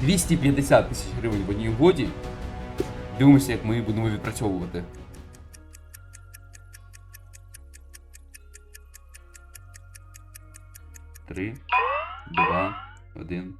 250 тисяч гривень в одній угоді. Дивимося, як ми її будемо відпрацьовувати. Три, два, один.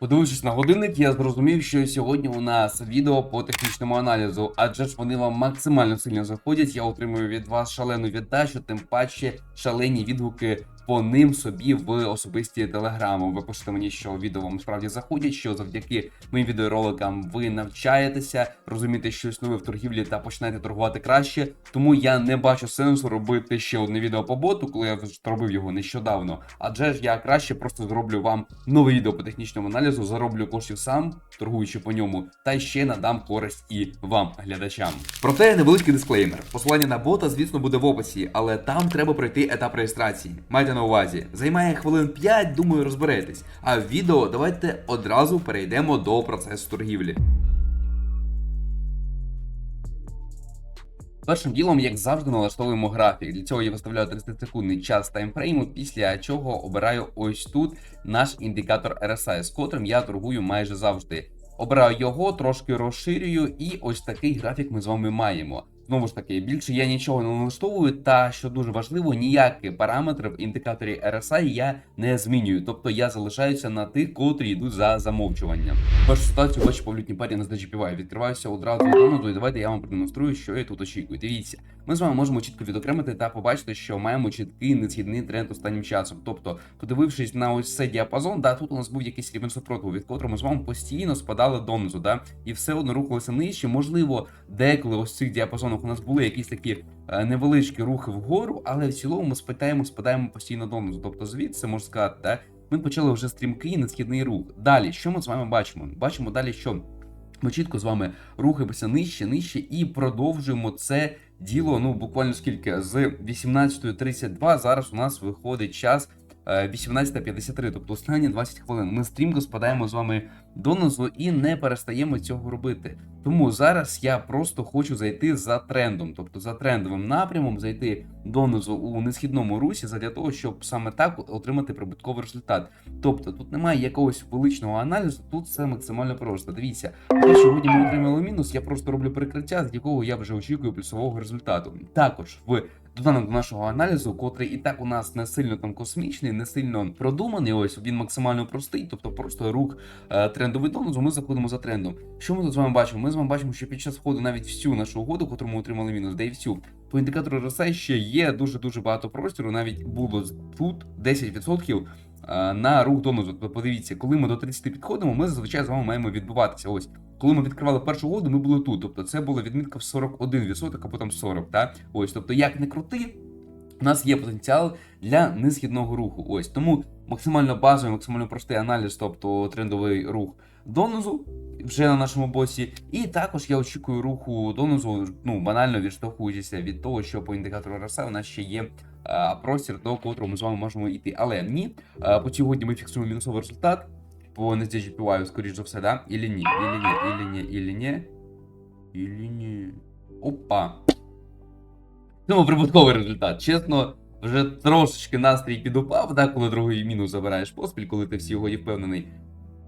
Подивившись на годинник, я зрозумів, що сьогодні у нас відео по технічному аналізу, адже ж вони вам максимально сильно заходять. Я отримую від вас шалену віддачу, тим паче шалені відгуки по ним собі в особисті телеграми. Ви пишете мені, що відео вам справді заходять, що завдяки моїм відеороликам ви навчаєтеся, розумієте щось нове в торгівлі та починаєте торгувати краще. Тому я не бачу сенсу робити ще одне відео по боту, коли я вже робив його нещодавно. Адже ж я краще просто зроблю вам нове відео по технічному аналізу, зароблю коштів сам, торгуючи по ньому, та ще надам користь і вам, глядачам. Проте невеличкий дисклеймер. Посилання на бота, звісно, буде в описі, але там треба пройти етап реєстрації. На увазі, займає хвилин 5, думаю, розберетесь. А в відео давайте одразу перейдемо до процесу торгівлі. Першим ділом, як завжди, налаштовуємо графік. Для цього я виставляю 30-секундний час таймфрейму, після чого обираю ось тут наш індикатор RSI, з котрим я торгую майже завжди. Обираю його, трошки розширюю, і ось такий графік ми з вами маємо. Знову ж таки, більше я нічого не налаштовую, та що дуже важливо, ніякі параметри в індикаторі RSI я не змінюю. Тобто я залишаюся на тих, котрі йдуть за замовчуванням. Першу ситуацію бачу по валютній парі на здачі PY. Відкриваюся одразу до і давайте я вам продемонструю, що я тут очікую. Дивіться, ми з вами можемо чітко відокремити та побачити, що маємо чіткий несхідний тренд останнім часом. Тобто, подивившись на ось цей діапазон, да, тут у нас був якийсь рівень супротиву, від котрого ми з вами постійно спадали донизу, да, і все одно рухалося нижче. Можливо, деколи ось в цих діапазонах у нас були якісь такі е, невеличкі рухи вгору, але в цілому ми спитаємо, спадаємо постійно донизу. Тобто, звідси можна сказати, да, ми почали вже стрімкий несхідний рух. Далі, що ми з вами бачимо? Бачимо далі, що ми чітко з вами рухаємося нижче, нижче і продовжуємо це діло. Ну буквально скільки з 18.32 зараз у нас виходить час. е, 18.53, тобто останні 20 хвилин. Ми стрімко спадаємо з вами донизу і не перестаємо цього робити. Тому зараз я просто хочу зайти за трендом, тобто за трендовим напрямом, зайти донизу у несхідному русі, задля того, щоб саме так отримати прибутковий результат. Тобто тут немає якогось величного аналізу, тут все максимально просто. Дивіться, те, сьогодні ми отримали мінус, я просто роблю прикриття, з якого я вже очікую плюсового результату. Також в доданок до нашого аналізу, котрий і так у нас не сильно там космічний, не сильно продуманий. Ось він максимально простий, тобто просто рух е, трендовий донозу. Ми заходимо за трендом. Що ми тут з вами бачимо? Ми з вами бачимо, що під час входу навіть всю нашу угоду, котру ми отримали мінус, де і всю. По індикатору RSI ще є дуже дуже багато простору. Навіть було тут 10% е, на рух донозу. Тобто подивіться, коли ми до 30 підходимо, ми зазвичай з вами маємо відбуватися. Ось коли ми відкривали першу угоду, ми були тут. Тобто це була відмітка в 41% або там 40%. Та? Ось, тобто, як не крути, у нас є потенціал для несхідного руху. Ось тому максимально базовий, максимально простий аналіз, тобто трендовий рух донизу вже на нашому босі. І також я очікую руху донизу, ну банально відштовхуючися від того, що по індикатору RSI у нас ще є а, простір, до котрого ми з вами можемо йти. Але ні, по сьогодні ми фіксуємо мінусовий результат по NSDGPY, скоріш за все, да? Ілі ні, ілі ні, ілі ні, ілі ні, ілі ні. Опа. Ну, прибутковий результат. Чесно, вже трошечки настрій підупав, да, коли другий мінус забираєш поспіль, коли ти в сьогодні впевнений.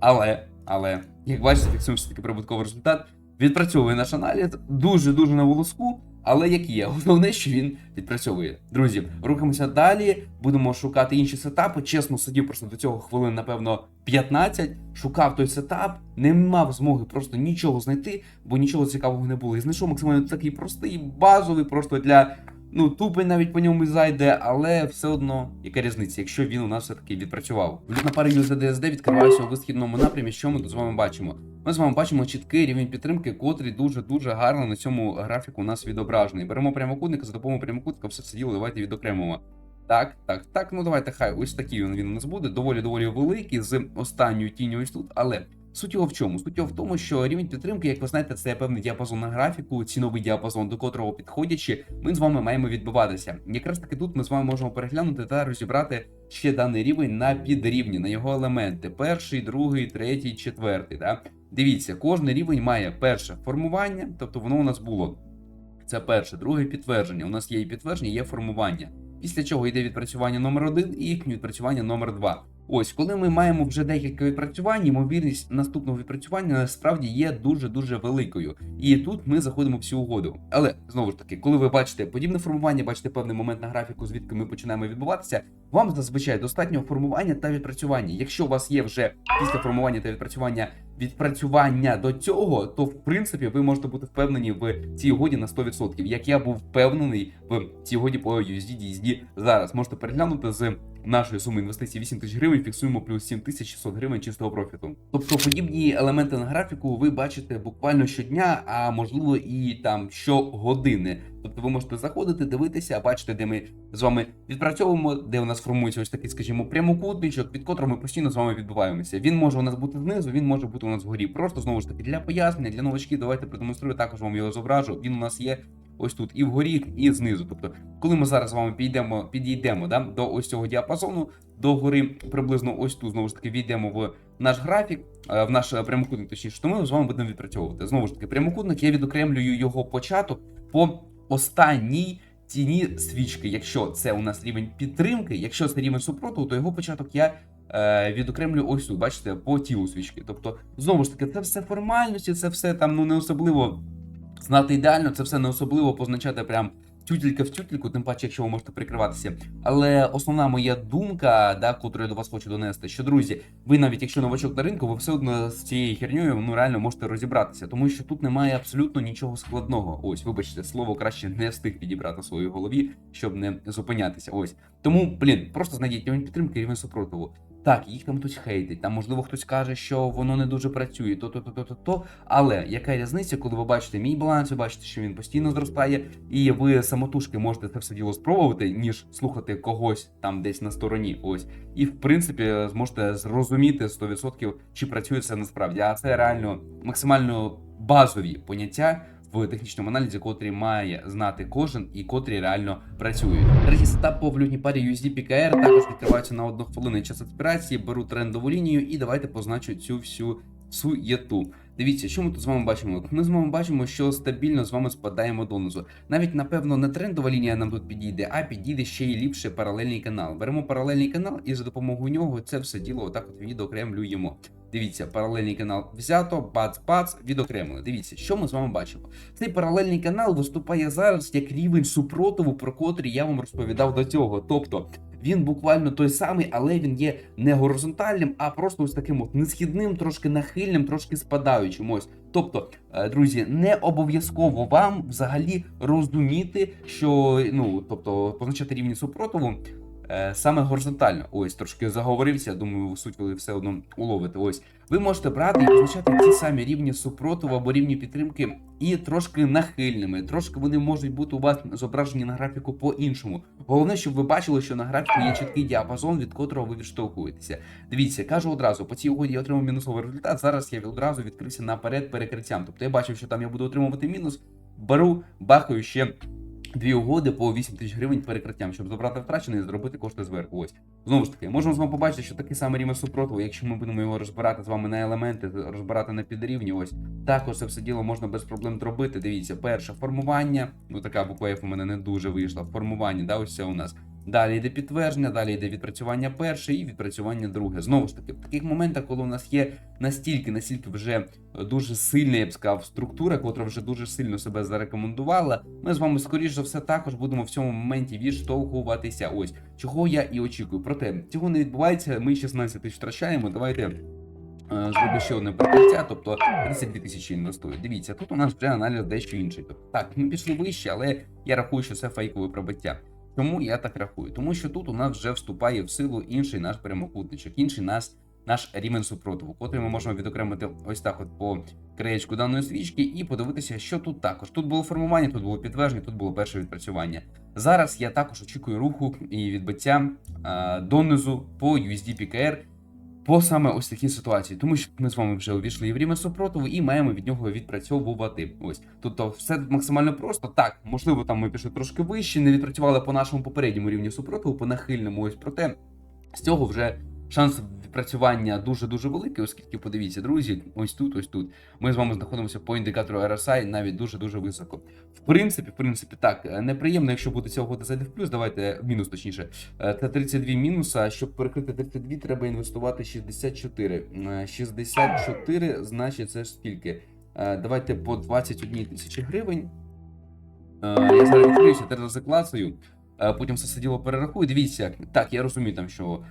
Але, але, як бачите, фіксуємо все таки прибутковий результат. Відпрацьовує наш аналіз дуже-дуже на волоску, але як є, головне, що він відпрацьовує. Друзі, рухаємося далі, будемо шукати інші сетапи. Чесно, сидів просто до цього хвилин, напевно, 15. Шукав той сетап, не мав змоги просто нічого знайти, бо нічого цікавого не було. І знайшов максимально такий простий, базовий, просто для. Ну, тупий навіть по ньому зайде, але все одно яка різниця, якщо він у нас все-таки відпрацював. Валютна пара USDSD відкривається у висхідному напрямі. Що ми тут з вами бачимо? Ми з вами бачимо чіткий рівень підтримки, котрий дуже-дуже гарно на цьому графіку у нас відображений. Беремо прямокутника, за допомогою прямокутника все це діло давайте відокремимо. Так, так, так, ну давайте хай ось такий він у нас буде, доволі доволі великий, з останньою тінню ось тут, але. Суть його в чому? Суть його в тому, що рівень підтримки, як ви знаєте, це певний діапазон на графіку, ціновий діапазон, до котрого підходячи, ми з вами маємо відбиватися. Якраз таки тут ми з вами можемо переглянути та розібрати ще даний рівень на підрівні, на його елементи: перший, другий, третій, четвертий. Да? Дивіться, кожний рівень має перше формування, тобто воно у нас було. Це перше, друге підтвердження. У нас є і підтвердження, є формування. Після чого йде відпрацювання номер 1 і їхнє відпрацювання номер 2. Ось, коли ми маємо вже декілька відпрацювань, ймовірність наступного відпрацювання насправді є дуже дуже великою. І тут ми заходимо в цю угоду. Але знову ж таки, коли ви бачите подібне формування, бачите певний момент на графіку, звідки ми починаємо відбуватися, вам зазвичай достатньо формування та відпрацювання. Якщо у вас є вже після формування та відпрацювання відпрацювання до цього, то в принципі ви можете бути впевнені в цій угоді на 100%. Як я був впевнений в цій угоді по USD DSD зараз. Можете переглянути з нашої суми інвестицій 8 тисяч гривень, фіксуємо плюс 7600 гривень чистого профіту. Тобто подібні елементи на графіку ви бачите буквально щодня, а можливо і там щогодини. Тобто ви можете заходити, дивитися, бачити, де ми з вами відпрацьовуємо, де у нас формується ось такий, скажімо, прямокутничок, від котрого ми постійно з вами відбуваємося. Він може у нас бути знизу, він може бути у нас вгорі. Просто знову ж таки для пояснення, для новачків, давайте продемонструю також вам його зображу. Він у нас є ось тут і вгорі, і знизу. Тобто, коли ми зараз з вами підійдемо, підійдемо да, до ось цього діапазону, до гори приблизно ось тут знову ж таки війдемо в наш графік, е, в наш е, прямокутник, точніше, то ми з вами будемо відпрацьовувати. Знову ж таки, прямокутник я відокремлюю його початок по останній ціні свічки. Якщо це у нас рівень підтримки, якщо це рівень супротиву, то його початок я е, відокремлюю ось тут, бачите, по тілу свічки. Тобто, знову ж таки, це все формальності, це все там ну не особливо знати ідеально, це все не особливо позначати прям тютелька в тютельку, тим паче, якщо ви можете прикриватися. Але основна моя думка, да, котру я до вас хочу донести, що друзі, ви навіть якщо новачок на ринку, ви все одно з цією херньою ну реально можете розібратися, тому що тут немає абсолютно нічого складного. Ось, вибачте, слово краще не встиг підібрати в своїй голові, щоб не зупинятися. Ось тому, блін, просто знайдіть рівень підтримки, рівень супротиву. Так, їх там хтось хейтить, там можливо хтось каже, що воно не дуже працює, то, то, то, то, то, то. Але яка різниця, коли ви бачите мій баланс, ви бачите, що він постійно зростає, і ви самотужки можете це все діло спробувати, ніж слухати когось там десь на стороні. Ось. І в принципі зможете зрозуміти 100% чи працює це насправді. А це реально максимально базові поняття. В технічному аналізі, котрі має знати кожен і котрі реально працюють. Третій сетап по валютній парі USD PKR також відкривається на одну хвилину час експірації. Беру трендову лінію і давайте позначу цю всю суєту. Дивіться, що ми тут з вами бачимо? Ми з вами бачимо, що стабільно з вами спадаємо донизу. Навіть напевно не трендова лінія нам тут підійде, а підійде ще й ліпше паралельний канал. Беремо паралельний канал і за допомогою нього це все діло отак от відокремлюємо. Дивіться, паралельний канал взято, бац-бац, відокремили. Дивіться, що ми з вами бачимо. Цей паралельний канал виступає зараз як рівень супротиву, про котрий я вам розповідав до цього. Тобто він буквально той самий, але він є не горизонтальним, а просто ось таким от несхідним, трошки нахильним, трошки спадаючим. Ось. Тобто, е, друзі, не обов'язково вам взагалі розуміти, що ну, тобто, позначати рівні супротиву. Е, Саме горизонтально, ось трошки заговорився. Думаю, суть ви все одно уловите. Ось ви можете брати і позначати ті самі рівні супротиву або рівні підтримки, і трошки нахильними. Трошки вони можуть бути у вас зображені на графіку по-іншому. Головне, щоб ви бачили, що на графіку є чіткий діапазон, від котрого ви відштовхуєтеся. Дивіться, кажу одразу, по цій угоді я отримав мінусовий результат. Зараз я одразу відкрився наперед перекриттям. Тобто я бачив, що там я буду отримувати мінус. Беру, бахаю ще. Дві угоди по 8 тисяч гривень перекриттям, щоб забрати втрачене і зробити кошти зверху. Ось знову ж таки, можемо з вами побачити, що такий самий рівень супротиву, якщо ми будемо його розбирати з вами на елементи, розбирати на підрівні. Ось також це все діло можна без проблем зробити. Дивіться, перше формування. Ну така буква F у мене не дуже вийшла. Формування, да, ось це у нас. Далі йде підтвердження, далі йде відпрацювання перше і відпрацювання друге. Знову ж таки, в таких моментах, коли у нас є настільки, настільки вже дуже сильна, я б сказав, структура, котра вже дуже сильно себе зарекомендувала, ми з вами, скоріш за все, також будемо в цьому моменті відштовхуватися. Ось чого я і очікую. Проте цього не відбувається. Ми 16 тисяч втрачаємо. Давайте. е, Зроблю ще одне прикриття, тобто 32 тисячі інвестую. Дивіться, тут у нас вже аналіз дещо інший. Тобто, так, ми пішли вище, але я рахую, що це фейкове пробиття. Чому я так рахую? Тому що тут у нас вже вступає в силу інший наш прямокутничок, інший нас, наш рівень супротиву, котрий ми можемо відокремити ось так, от по краєчку даної свічки, і подивитися, що тут також. Тут було формування, тут було підтвердження, тут було перше відпрацювання. Зараз я також очікую руху і відбиття а, донизу по USD PKR по саме ось такій ситуації, тому що ми з вами вже увійшли в рівень супротиву і маємо від нього відпрацьовувати. Ось тобто, все максимально просто. Так, можливо, там ми пішли трошки вище, не відпрацювали по нашому попередньому рівню супротиву, по нахильному. Ось проте з цього вже шанс відпрацювання дуже-дуже великий, оскільки, подивіться, друзі, ось тут, ось тут. Ми з вами знаходимося по індикатору RSI навіть дуже-дуже високо. В принципі, в принципі, так, е, неприємно, якщо буде ця угода зайде в плюс, давайте мінус точніше. Е, Це 32 мінуса. Щоб перекрити 32, треба інвестувати 64. Е, 64, значить, це ж скільки? Е, Давайте по 21 тисячі гривень. Е, Я зараз відкриюся. Е, Потім все сиділо перерахую. Дивіться, так, я розумію, там, що е,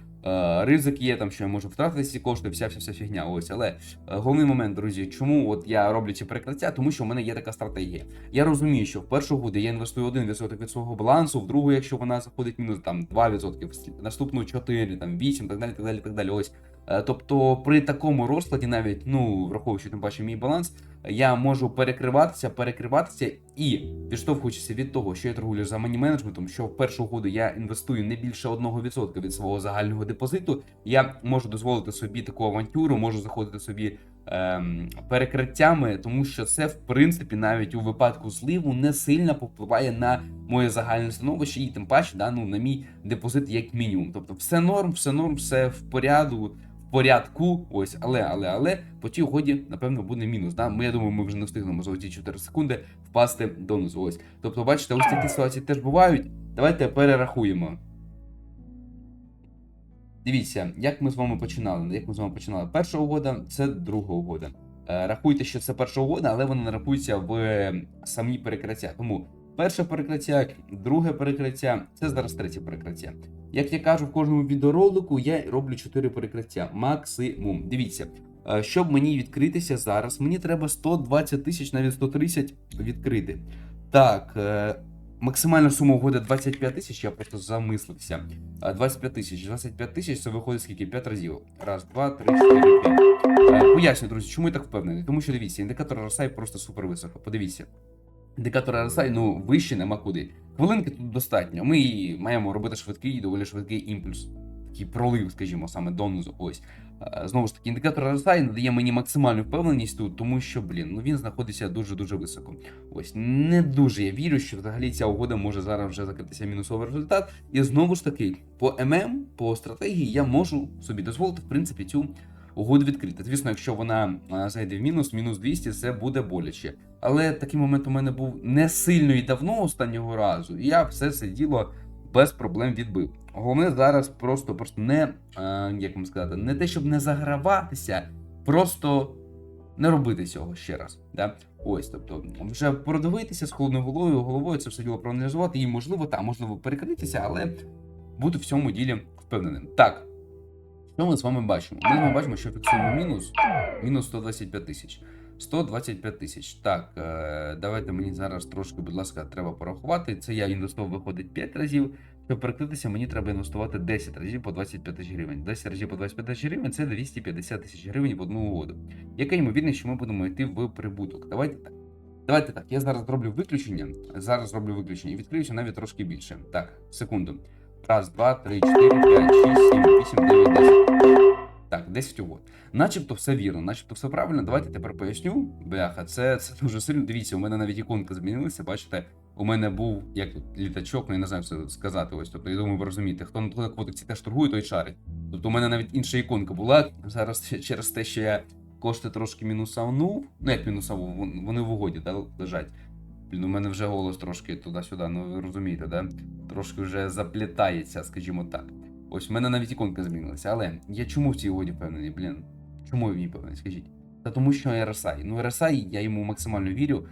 ризик є, там, що я можу втратити ці кошти, вся вся вся фігня. Ось, але е, головний момент, друзі, чому от я роблю ці перекриття? Тому що в мене є така стратегія. Я розумію, що в першу году я інвестую 1% від свого балансу, в другу, якщо вона заходить мінус там 2%, в наступну 4, там 8, так далі, так далі, так далі. Ось. Е, Тобто при такому розкладі, навіть ну враховуючи тим паче мій баланс, я можу перекриватися, перекриватися і відштовхуючися від того, що я торгую за мані менеджментом, що в першу году я інвестую не більше 1% від свого загального депозиту, я можу дозволити собі таку авантюру, можу заходити собі ем, перекриттями, тому що це, в принципі, навіть у випадку зливу не сильно повпливає на моє загальне становище, і тим паче да, ну, на мій депозит як мінімум. Тобто, все норм, все норм, все в поряду. Порядку, ось, але, але, але по тій угоді, напевно, буде мінус. Да? Ми, я думаю, ми вже не встигнемо за ці 4 секунди впасти донизу. Ось. Тобто, бачите, ось такі ситуації теж бувають. Давайте перерахуємо. Дивіться, як ми з вами починали. Як ми з вами починали? Перша угода це друга угода. Е, Рахуйте, що це перша угода, але вона не рахується в е, самі перекриття. Тому перше перекриття, друге перекриття, це зараз третє перекриття. Як я кажу в кожному відеоролику, я роблю 4 перекриття. Максимум. Дивіться, е, щоб мені відкритися зараз, мені треба 120 тисяч, навіть 130 відкрити. Так, е, максимальна сума угоди 25 тисяч, я просто замислився. Е, 25 тисяч. 25 тисяч це виходить скільки? 5 разів. Раз, два, три, чотири, п'ять. Е, Поясню, друзі, чому я так впевнений? Тому що дивіться, індикатор RSI просто супер високо. Подивіться. Індикатор RSI, ну, вище нема куди. Хвилинки тут достатньо. Ми маємо робити швидкий, доволі швидкий імпульс. Такий пролив, скажімо, саме донизу. Ось. Е, Знову ж таки, індикатор RSI надає мені максимальну впевненість тут, тому що, блін, ну він знаходиться дуже-дуже високо. Ось не дуже я вірю, що взагалі ця угода може зараз вже закритися мінусовий результат. І знову ж таки, по ММ, по стратегії, я можу собі дозволити, в принципі, цю угоду відкрити. Звісно, якщо вона зайде в мінус, мінус 200, це буде боляче. Але такий момент у мене був не сильно і давно останнього разу, і я все це діло без проблем відбив. Головне зараз просто просто не а, як вам сказати, не те, щоб не заграватися, просто не робити цього ще раз. Да? Ось, тобто, вже продивитися з холодною головою, головою це все діло проаналізувати, і можливо, та можливо перекритися, але бути в цьому ділі впевненим. Так. Що ми з вами бачимо? Ми з вами бачимо, що фіксуємо мінус, мінус 125 тисяч. 125 тисяч. Так, е, давайте мені зараз трошки, будь ласка, треба порахувати. Це я інвестував, виходить 5 разів. Щоб перекритися, мені треба інвестувати 10 разів по 25 тисяч гривень. 10 разів по 25 тисяч гривень це 250 тисяч гривень в одну угоду. Яка ймовірність, що ми будемо йти в прибуток? Давайте так. Давайте так. Я зараз зроблю виключення. Зараз зроблю виключення і відкриюся навіть трошки більше. Так, секунду. Раз, два, три, чотири, п'ять, шість, сім, вісім, дев'ять, десять. Так, 10 угод. Начебто все вірно, начебто все правильно. Давайте тепер поясню. Бляха, це, це дуже сильно. Дивіться, у мене навіть іконка змінилася. Бачите, у мене був як літачок, ну я не знаю, це сказати. Ось. Тобто, я думаю, ви розумієте, хто на квотиці теж торгує, той шарить. Тобто, у мене навіть інша іконка була. Зараз через те, що я кошти трошки мінусанув. Ну, як мінусанув, вони в угоді да, лежать. Блін, у мене вже голос трошки туди-сюди, ну ви розумієте, да? Трошки вже заплітається, скажімо так. Ось в мене навіть іконка змінилася. Але я чому в цій угоді впевнений, блін? Чому я в ній впевнений, скажіть? Та тому що RSI. Ну, RSI, я йому максимально вірю.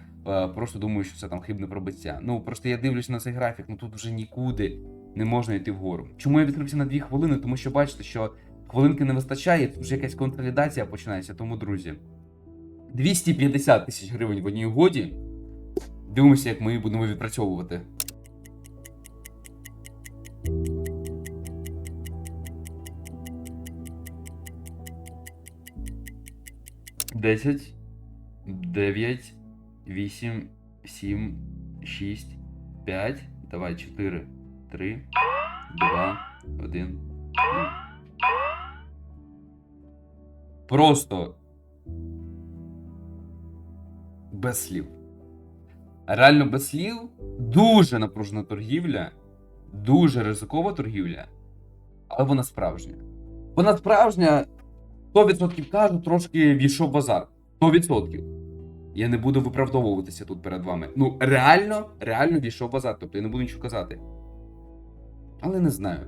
Просто думаю, що це там хибне пробиття. Ну просто я дивлюся на цей графік, ну тут вже нікуди не можна йти вгору. Чому я відкрився на 2 хвилини? Тому що бачите, що хвилинки не вистачає, тут вже якась консолідація починається. Тому, друзі, 250 тисяч гривень в одній угоді. Дивимося, як ми її будемо відпрацьовувати. Десять, дев'ять, вісім, сім, шість, п'ять. Давай, чотири, три, два, один. нуль. Просто без слів. Реально без слів. Дуже напружена торгівля, дуже ризикова торгівля, але вона справжня. Вона справжня, 100% кажу, трошки війшов базар. 100%. Я не буду виправдовуватися тут перед вами. Ну, реально, реально війшов базар, тобто я не буду нічого казати. Але не знаю.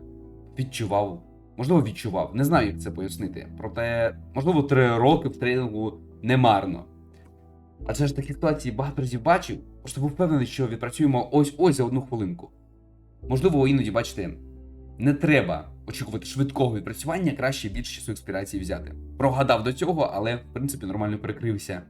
Відчував. Можливо, відчував. Не знаю, як це пояснити. Проте, можливо, три роки в тренінгу не марно. Адже ж такі ситуації багато разів бачив, просто був впевнений, що відпрацюємо ось-ось за одну хвилинку. Можливо, іноді, бачите, не треба очікувати швидкого відпрацювання, краще більше часу експірації взяти. Прогадав до цього, але в принципі нормально перекрився.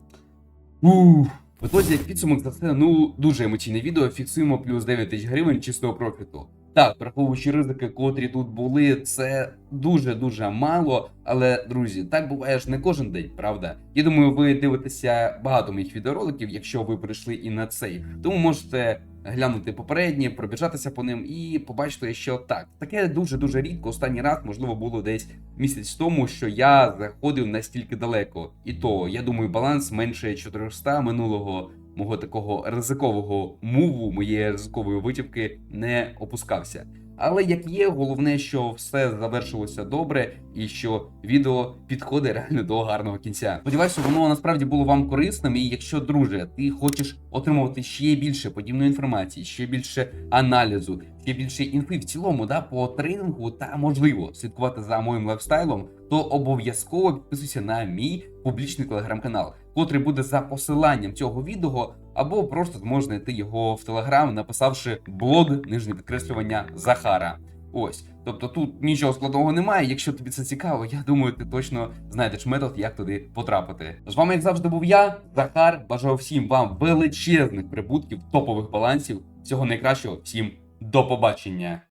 Ух. В ітозі, як підсумок за це, ну дуже емоційне відео. Фіксуємо плюс 9 тисяч гривень чистого профіту. Так, враховуючи ризики, котрі тут були, це дуже дуже мало. Але друзі, так буває ж не кожен день, правда? Я думаю, ви дивитеся багато моїх відеороликів, якщо ви прийшли і на цей. Тому можете глянути попередні, пробіжатися по ним і побачити, що так, таке дуже дуже рідко. Останній раз, можливо, було десь місяць тому, що я заходив настільки далеко. І то я думаю, баланс менше 400 минулого мого такого ризикового муву, моєї ризикової витівки не опускався. Але як є, головне, що все завершилося добре і що відео підходить реально до гарного кінця. Сподіваюся, воно насправді було вам корисним. І якщо, друже, ти хочеш отримувати ще більше подібної інформації, ще більше аналізу, ще більше інфи в цілому, да, по тренінгу та можливо слідкувати за моїм лайфстайлом, то обов'язково підписуйся на мій публічний телеграм-канал, котрий буде за посиланням цього відео, або просто зможеш знайти його в телеграм, написавши блог нижнє підкреслювання Захара. Ось, тобто тут нічого складного немає. Якщо тобі це цікаво, я думаю, ти точно знайдеш метод, як туди потрапити. З вами, як завжди, був я, Захар. Бажаю всім вам величезних прибутків, топових балансів. Всього найкращого, всім до побачення.